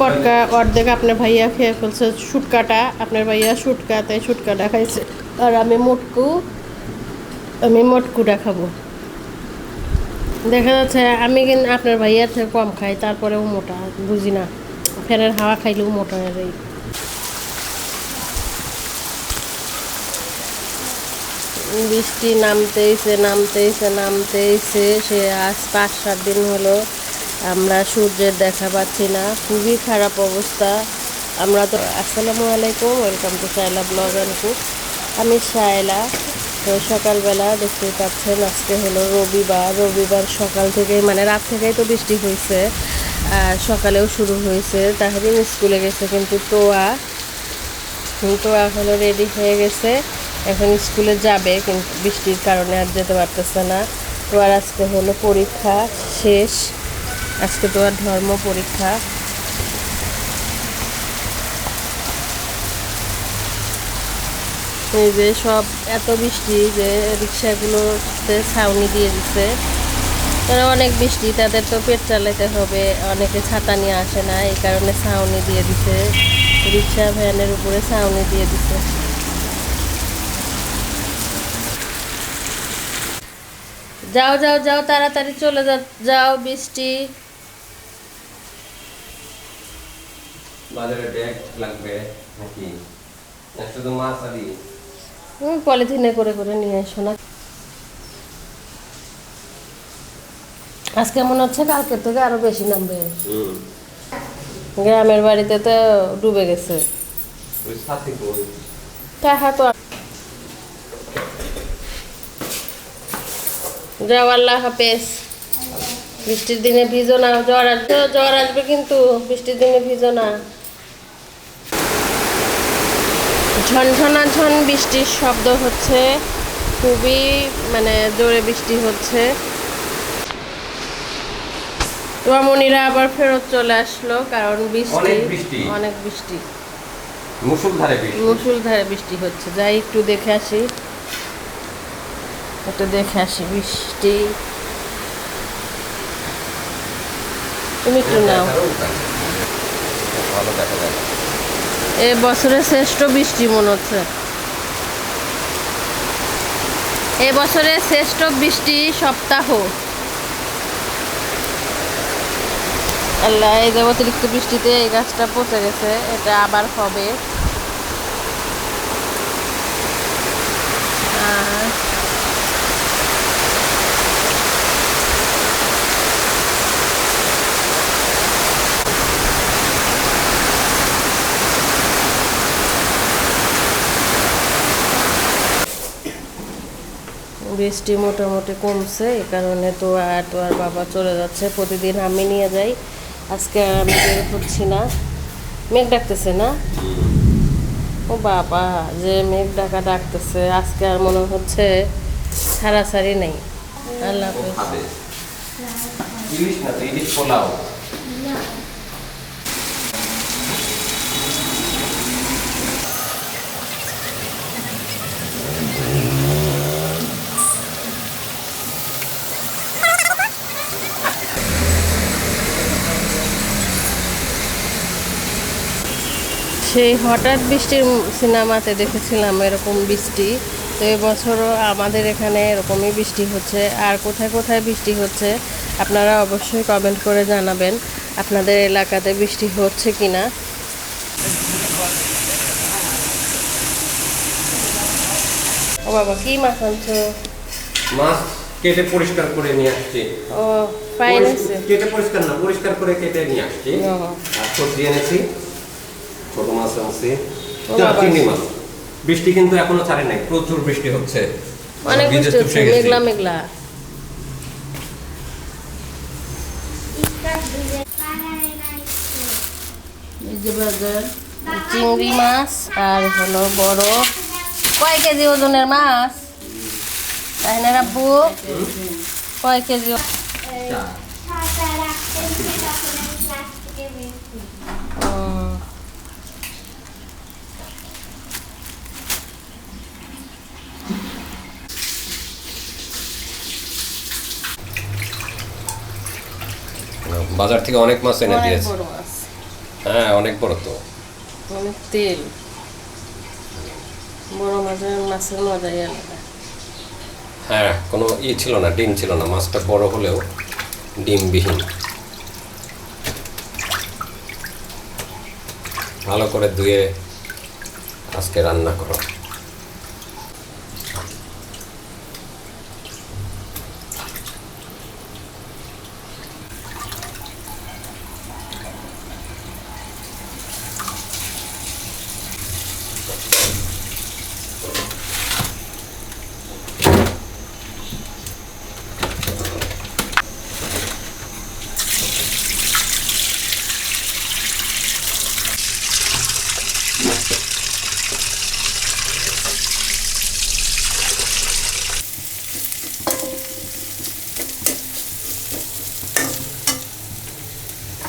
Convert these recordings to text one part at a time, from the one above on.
পটকা অর্ধেক আপনার ভাইয়া খেয়ে ফেলছে, শুটকাটা, আপনার ভাইয়া শুটকা, তাই শুটকাটা খাইছে আর আমি মোটকু, আমি মোটকুটা খাব দেখা যাচ্ছে, আমি কিন্তু আপনার ভাইয়ার থেকে কম খাই তারপরেও মোটা, বুঝি না। ফ্যানের হাওয়া খাইলেও মোটা হয়ে যাই বৃষ্টি নামতেইছে নামতেইছে নামতেইছে, সে আজ পাঁচ সাত দিন হলো। আমরা সূর্যের দেখা পাচ্ছি না। খুবই খারাপ অবস্থা। আমরা তো আসসালামু আলাইকুম welcome to Shayla blog and cook আমি সায়লা তো সকালবেলা দেখতেই পাচ্ছেন, আজকে হলো রবিবার। রবিবার সকাল থেকে মানে রাত থেকেই তো বৃষ্টি হয়েছে। আর সকালেও শুরু হয়েছে। তাহরিম স্কুলে গেছে কিন্তু তোয়া। তো এখনও রেডি হয়ে গেছে। এখন স্কুলে যাবে, কিন্তু বৃষ্টির কারণে আর যেতে পারতেছে না। তো আর আজকে হলো পরীক্ষা শেষ। আজকে তো আর ধর্ম পরীক্ষা। এই যে সব এত বৃষ্টি যে রিক্সাগুলোতে ছাউনি দিয়ে দিচ্ছে তারা অনেক বৃষ্টি, তাদের তো পেট চালাতে হবে, অনেকে ছাতা নিয়ে আসে না, এই কারণে ছাউনি দিয়ে দিছে। রিক্সা ভ্যানের উপরে ছাউনি দিয়ে দিছে। যাও যাও যাও, তাড়াতাড়ি চলে যাও বৃষ্টি। বাজারে ব্যাগ লাগবে নাকি? শুধু মাছ আদি পলিথিনে করে করে নিয়ে এসো না। আজকে মনে হচ্ছে কালকের থেকে আরও বেশি নামবে। গ্রামের বাড়িতে তো ডুবে গেছে। টাকা তো যাও আল্লাহ হাফেজ। বৃষ্টির দিনে ভিজো না জ্বর আসবে জ্বর আসবে কিন্তু বৃষ্টির দিনে ভিজো না। ঝনঝনা ঝন বৃষ্টির শব্দ হচ্ছে। খুবই মানে জোরে বৃষ্টি হচ্ছে। রমণীরা আবার ফেরত চলে আসলো কারণ বৃষ্টি অনেক বৃষ্টি। মুসুলধারে বৃষ্টি। মুসুলধারে বৃষ্টি। হচ্ছে। যাই একটু দেখে আসি। একটু দেখে আসি বৃষ্টি। তুমি একটু নাও। ভালো দেখা যায়। এ বছরের শ্রেষ্ঠ বৃষ্টি মনে হচ্ছে। এ বছরের শ্রেষ্ঠ বৃষ্টি সপ্তাহ। আল্লাহ এই যে অতিরিক্ত বৃষ্টিতে এই গাছটা পচে গেছে, এটা আবার হবে। বৃষ্টি মোটামুটি কমছে, এই কারণে তো আর তো আর বাবা চলে যাচ্ছে, প্রতিদিন আমি নিয়ে যাই। আজকে আর আমি বের হচ্ছি না। মেঘ ডাকতেছে না? ও বাবা, যে মেঘ ডাকা ডাকতেছে, আজকে আর মনে হচ্ছে ছাড়াছাড়ি নেই। আল্লাহ হাফেজ। ইলিশ না তো ইলিশ পোলাও। সেই হঠাৎ বৃষ্টির সিনেমাতে দেখেছিলাম এরকম বৃষ্টি। তো এবছরও আমাদের এখানে এরকমই বৃষ্টি হচ্ছে। আর কোথায় কোথায় বৃষ্টি হচ্ছে আপনারা অবশ্যই কমেন্ট করে জানাবেন আপনাদের এলাকাতে বৃষ্টি হচ্ছে কি না ও বাবা কি মাছ আনছো? মাছ কেটে পরিষ্কার করে নিয়ে আসছি। ও ফাইন আছে কেটে পরিষ্কার না পরিষ্কার করে কেটে নিয়ে আসছি। ও। আর সবজি এনেছি। ছোট মাছ আনছি। চিংড়ি মাছ। বৃষ্টি কিন্তু এখনও ছাড়ে নাই প্রচুর বৃষ্টি হচ্ছে। অনেক বৃষ্টি হচ্ছে মেঘলা মেঘলা। এই যে বাজার চিংড়ি মাছ আর হলো বড় কয় কেজি ওজনের মাছ? তাই না রাব্বু? কয় কেজি বাজার থেকে অনেক মাছ এনে দিয়েছে। হ্যাঁ অনেক বড় তো। অনেক তেল। বড় মাছের মাছের মজাই আলাদা। হ্যাঁ কোনো ই ছিল না ডিম ছিল না। মাছটা বড় হলেও ডিমবিহীন। ভালো করে ধুয়ে আজকে রান্না করো।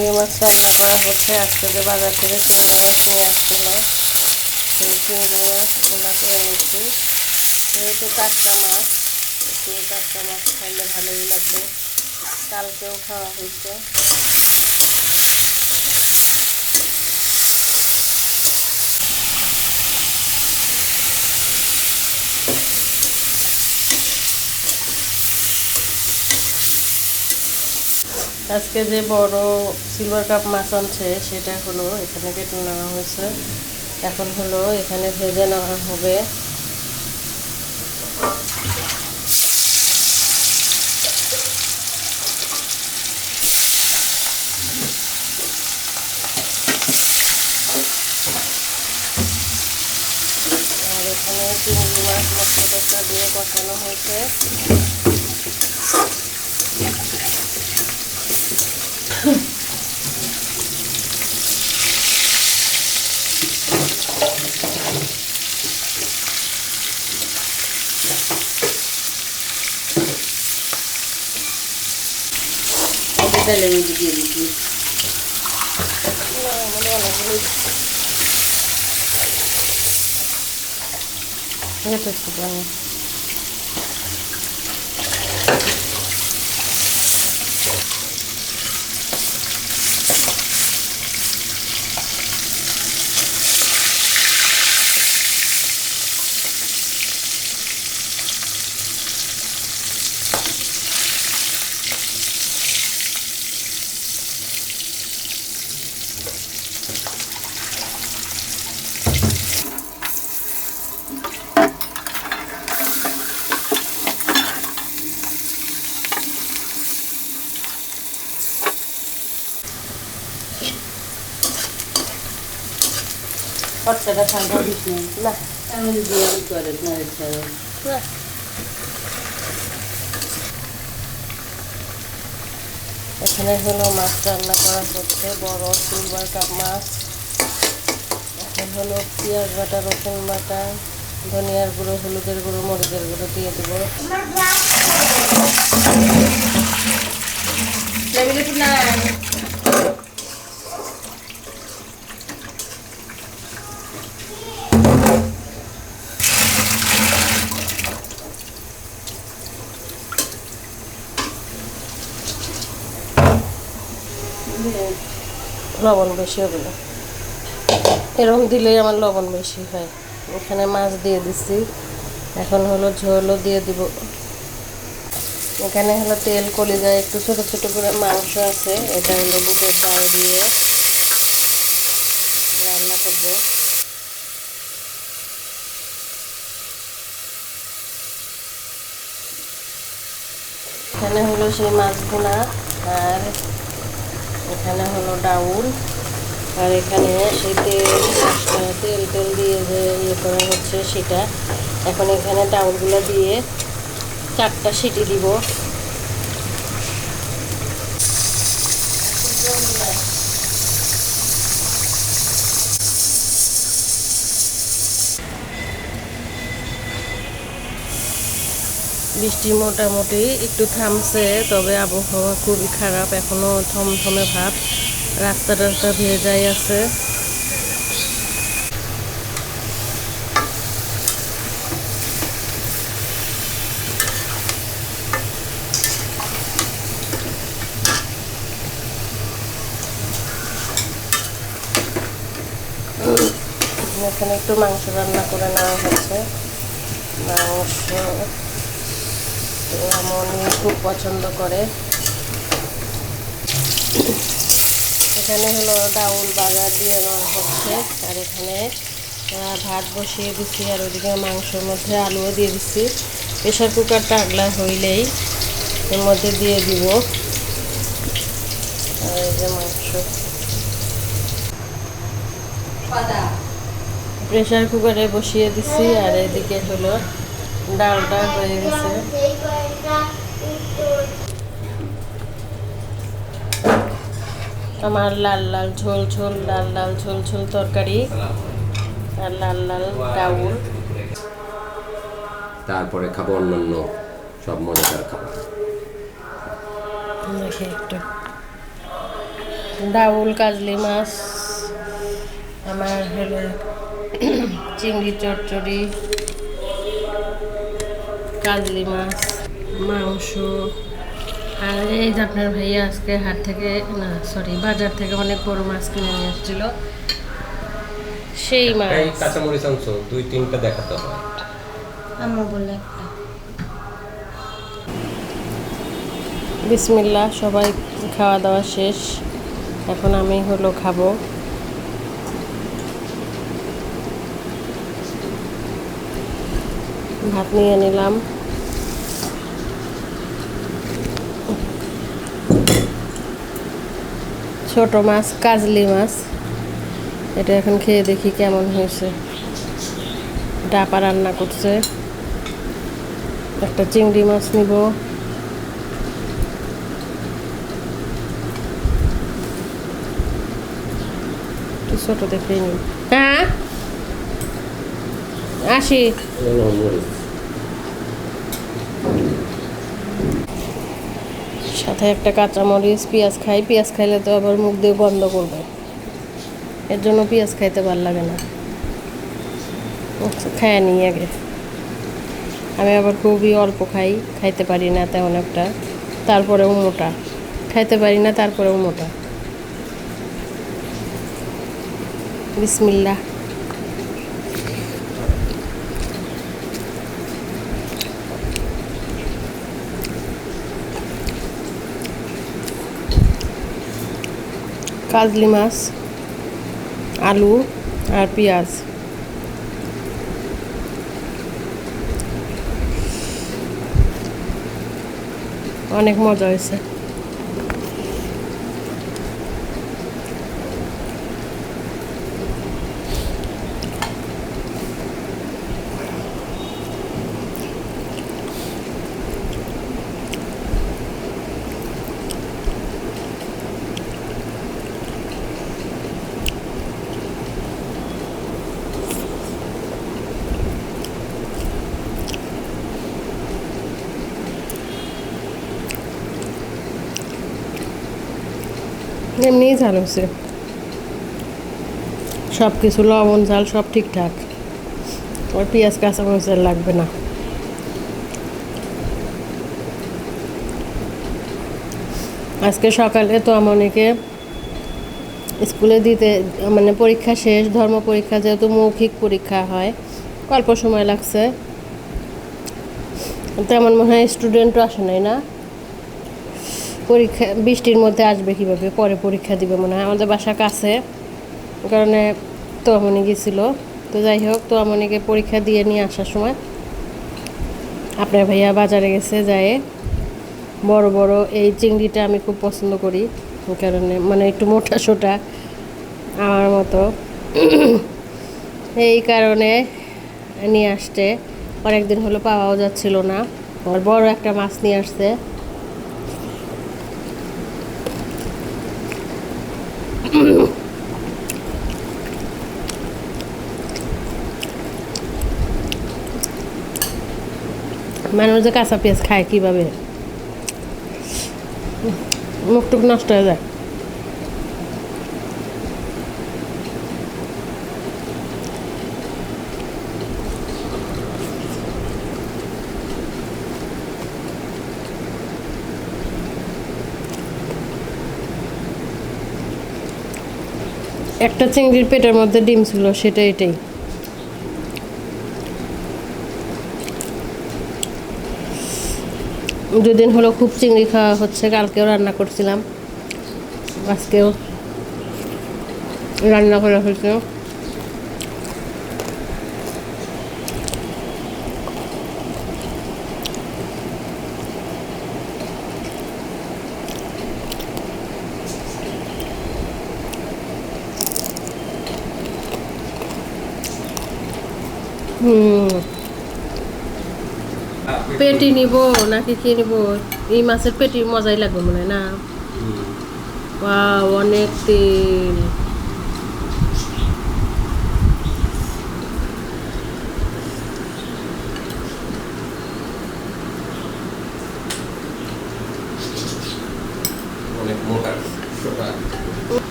এই মাছ রান্না করা হচ্ছে আজকে যে বাজার থেকে চিংড়ি মাছ নিয়ে আসছিল সেই চিংড়ি মাছগুলো করে নিচ্ছি যেহেতু টাটকা মাছ। টাটকা মাছ খাইলে ভালোই লাগবে। কালকেও খাওয়া হয়েছে। আজকে যে বড় সিলভার কাপ মাছ আনছে, সেটা হলো এখানে কেটে নেওয়া হয়েছে। এখন হলো এখানে ভেজে নেওয়া হবে। আর এখানে চিংড়ি মাছ মশলা দিয়ে কষানো হয়েছে। তাহলে আমি দিয়ে দিচ্ছি না, আমাদের অনেকগুলো খরচাটা ঠান্ডা দিস না। আমি দিয়ে করে না। এখানে হলো মাছ রান্না করা হচ্ছে বড় সিলভার কাপ মাছ। এখন হলো পেঁয়াজ বাটা রসুন বাটা ধনিয়ার গুঁড়ো হলুদের গুঁড়ো মরিচের গুঁড়ো দিয়ে দেবো। না লবণ বেশি হবে না এরকম দিলেই আমার লবণ বেশি হয়। এখানে মাছ দিয়ে দিছি। এখন হলো ঝোলও দিয়ে দিব। এখানে হলো তেল কলিজায় একটু ছোট ছোট করে মাংস আছে। এটা হলো বুটের ডাল দিয়ে রান্না করব। এখানে হলো সেই মাছ ভুনা আর এখানে হলো ডাউল, আর এখানে সেই তেল তেল তেল দিয়ে যে ইয়ে করা হচ্ছে সেটা। এখন এখানে ডাউলগুলো দিয়ে চারটা সিটি দিব। বৃষ্টি মোটামুটি একটু থামছে, তবে আবহাওয়া খুবই খারাপ, এখনও থমথমে ভাব। রাস্তা টাস্তা ভেজাই আছে। এখানে একটু মাংস রান্না করে নেওয়া হচ্ছে মাংস খুব পছন্দ করে। এখানে হলো ডাউল বাজার দিয়ে নেওয়া হচ্ছে। আর এখানে ভাত বসিয়ে দিচ্ছি আর ওইদিকে মাংসের মধ্যে আলুও দিয়ে দিচ্ছি প্রেশার কুকারটা আগলা হইলেই এর মধ্যে দিয়ে দিব। আর এই যে মাংস। প্রেশার কুকারে বসিয়ে দিছি আর এদিকে হলো ডালটা হয়ে গেছে। আমার লাল লাল ঝোল ঝোল লাল লাল ঝোল ঝোল তরকারি আর লাল লাল ডাউল। তারপরে খাব অন্যান্য সব মজাদার খাবার। দেখি একটু ডাউল কাজলি মাছ আমার হলো চিংড়ি চচ্চড়ি। কাজলি মাছ মাংস আর এই যে আপনার ভাইয়া আজকে হাট থেকে না সরি বাজার থেকে অনেক বড় মাছ কিনে নিয়ে এসেছিল। সেই এই মাছ। কাঁচামরিচ অংশ দুই তিনটা দেখাতে হবে আমার বলে একটা। বিসমিল্লা সবাই খাওয়া দাওয়া শেষ। এখন আমি হলো খাব। ভাত নিয়ে নিলাম। ছোট মাছ, কাজলি মাছ। এটা এখন খেয়ে দেখি কেমন হয়েছে। ডাপা রান্না করছে। একটা চিংড়ি মাছ নিব। ছোট দেখে নিন হ্যাঁ? আসি। সাথে একটা কাঁচামরিচ, পেঁয়াজ খাই, পেঁয়াজ খাইলে তো আবার মুখ দিয়ে গন্ধ করবে। এর জন্য পেঁয়াজ খাইতে ভালো লাগে না। খায় নিই আগে। আমি আবার খুবই অল্প খাই, খাইতে পারি না তেমন একটা। তারপরেও মোটা। খাইতে পারি না, তারপরেও মোটা। বিসমিল্লা কাজলি মাছ আলু আর পেঁয়াজ। অনেক মজা হয়েছে। এমনিই ঝাল হয়েছে সব কিছু লবণ, ঝাল সব ঠিকঠাক। ওর পেঁয়াজ কাঁচা মরিচ লাগবে না। আজকে সকালে তো আমার অনেকে স্কুলে দিতে মানে পরীক্ষা শেষ, ধর্ম পরীক্ষা, যেহেতু মৌখিক পরীক্ষা হয়, অল্প সময় লাগছে। তেমন মনে হয় স্টুডেন্টও আসে নাই না? পরীক্ষা, বৃষ্টির মধ্যে আসবে কীভাবে? পরে পরীক্ষা দিবে মনে হয়। আমাদের বাসা কাছে কারণে তোয়ামণি গেছিল। তো যাই হোক তোয়ামণিকে পরীক্ষা দিয়ে নিয়ে আসার সময় আপনার ভাইয়া বাজারে গেছে, যায় বড় বড় এই চিংড়িটা আমি খুব পছন্দ করি। কারণে মানে একটু মোটা সোটা আমার মতো। এই কারণে নিয়ে আসতে অনেকদিন হলো পাওয়াও যাচ্ছিল না। বড় একটা মাছ নিয়ে আসছে। মানুষ যে কাঁচা পেঁয়াজ খায়, কীভাবে? মুখ টুক নষ্ট হয়ে যায়। একটা চিংড়ির পেটের মধ্যে ডিম ছিল, সেটা এটাই। দুদিন হলো খুব চিংড়ি খাওয়া হচ্ছে কালকেও রান্না করছিলাম। আজকেও রান্না করা হয়েছে। পেটি নিব নাকি কি নিব? এই মাছের পেটি মজাই লাগবে মনে না? বা অনেক তেল।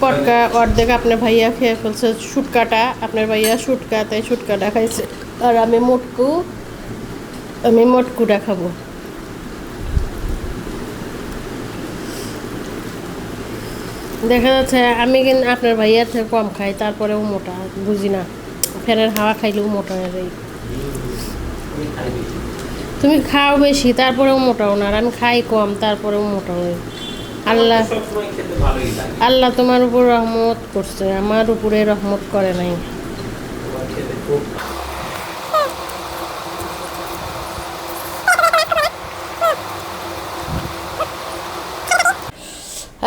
পটকা অর্ধেক আপনার ভাইয়া খেয়ে ফেলছে শুটকাটা। আপনার ভাইয়া শুটকা তাই শুটকাটা খাইছে। আর আমি মোটকু আমি মোটকুটা খাব। দেখা যাচ্ছে আমি কিন্তু আপনার ভাইয়ার থেকে কম খাই, তারপরেও মোটা, বুঝি না। ফ্যানের হাওয়া খাইলেও মোটা হয়ে যাই তুমি খাও বেশি, তারপরেও মোটাও না। আর আমি খাই কম, তারপরেও মোটা হই। আল্লাহ আল্লাহ তোমার উপর রহমত করছে, আমার উপরে রহমত করে নাই তোমার খেতে খুব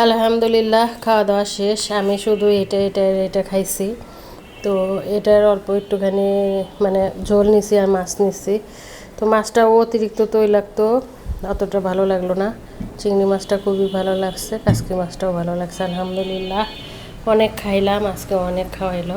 আলহামদুলিল্লাহ খাওয়া দাওয়া শেষ। আমি শুধু এটা এটা এটা খাইছি। তো এটার অল্প একটুখানি মানে ঝোল নিছি আর মাছ নিছি। তো মাছটাও অতিরিক্ত তৈলাক্ত, অতটা ভালো লাগল না। চিংড়ি মাছটা খুবই ভালো লাগছে কাসকি মাছটাও ভালো লাগছে, আলহামদুলিল্লাহ। অনেক খাইলাম, আজকে অনেক খাওয়াইলো।